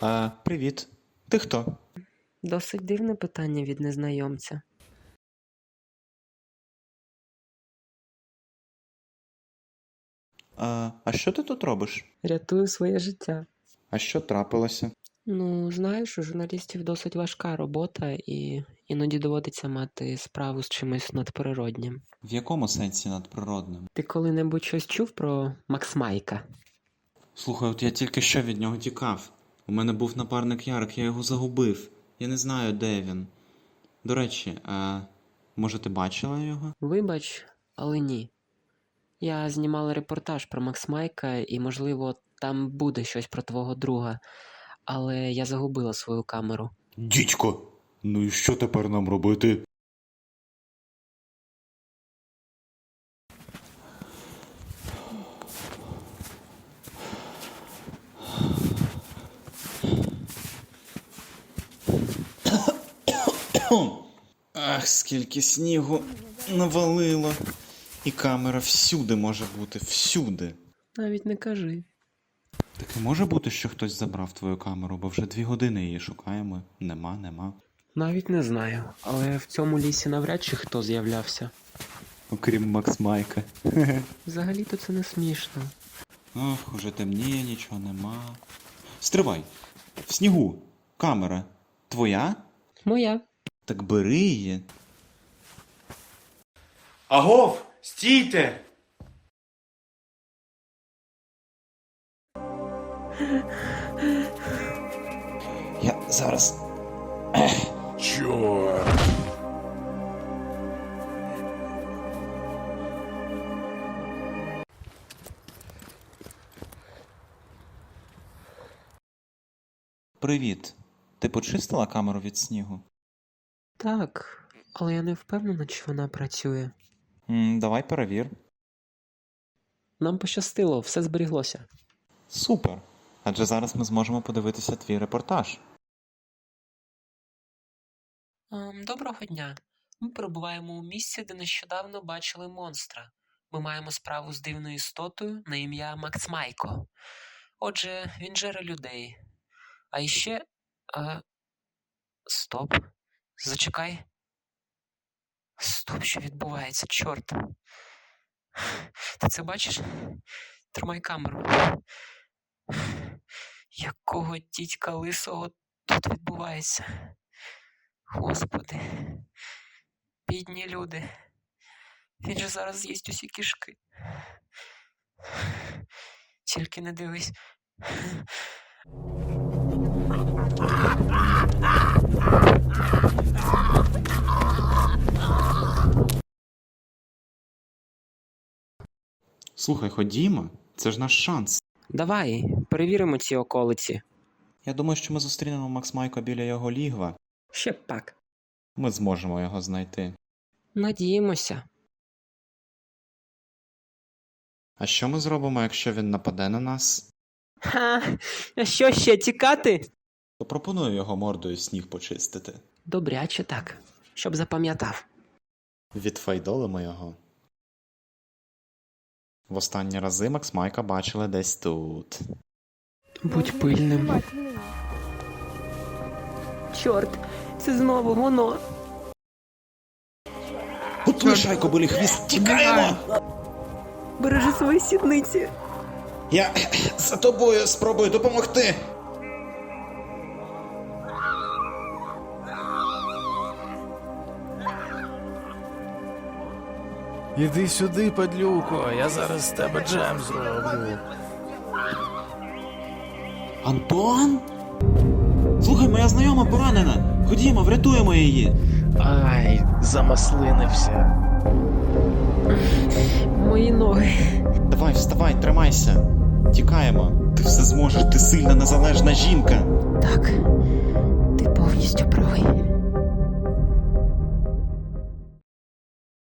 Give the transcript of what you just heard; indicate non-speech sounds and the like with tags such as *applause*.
А, привіт. Ти хто? Досить дивне питання від незнайомця. А, а що ти тут робиш? Рятую своє життя. А що трапилося? Ну, знаєш, у журналістів досить важка робота, і іноді доводиться мати справу з чимось надприроднім. В якому сенсі надприродним? Ти коли-небудь щось чув про Макс Майка? Слухай, от я тільки що від нього тікав. У мене був напарник Ярик, я його загубив. Я не знаю, де він. До речі, а може ти бачила його? Вибач, але ні. Я знімала репортаж про Макс Майка, і, можливо, там буде щось про твого друга, але я загубила свою камеру. Дідько, ну і що тепер нам робити? Ах, скільки снігу навалило. І камера всюди може бути, всюди. Навіть не кажи. Так і може бути, що хтось забрав твою камеру, бо вже дві години її шукаємо. Нема, нема. Навіть не знаю, але в цьому лісі навряд чи хто з'являвся. Окрім Макс Майка. *laughs* Взагалі-то це не смішно. Ох, уже темніє, нічого нема. Стривай! В снігу. Камера. Твоя? Моя. Так бери її. Агов, стійте! Я зараз. Чорт. Привіт. Ти почистила камеру від снігу? Так, але я не впевнена, чи вона працює. м давай перевір. Нам пощастило, все зберіглося. Супер. Адже зараз ми зможемо подивитися твій репортаж. Ем, Доброго дня. Ми перебуваємо у місці, де нещодавно бачили монстра. Ми маємо справу з дивною істотою на ім'я Макс Майко. Отже, він жере людей. А іще. А... Стоп. Зачекай. Стоп, що відбувається, чорт. Ти це бачиш? Тримай камеру. Якого дідька лисого тут відбувається? Господи, бідні люди. Він же зараз з'їсть усі кішки. Тільки не дивись. Слухай, ходімо. Це ж наш шанс. Давай, перевіримо ці околиці. Я думаю, що ми зустрінемо Макс Майка біля його лігва. Ще б пак. Ми зможемо його знайти. Надіємося. А що ми зробимо, якщо він нападе на нас? Ха, а що ще тікати? То пропоную його мордою сніг почистити. Добряче так, щоб запам'ятав. Відфайдолимо його. В останні рази Макс Майка бачили десь тут. Будь пильним. Чорт, це знову воно. От лишай болі хвіст, тікаємо! Бережи свої сідниці. Я за тобою спробую допомогти. Іди сюди, падлюко, я зараз з тебе джем зроблю. Антон? Слухай, моя знайома поранена. Ходімо, врятуємо її. Ай, замаслинився. Мої ноги. Давай, вставай, тримайся. Тікаємо. Ти все зможеш, ти сильна, незалежна жінка. Так, ти повністю правий.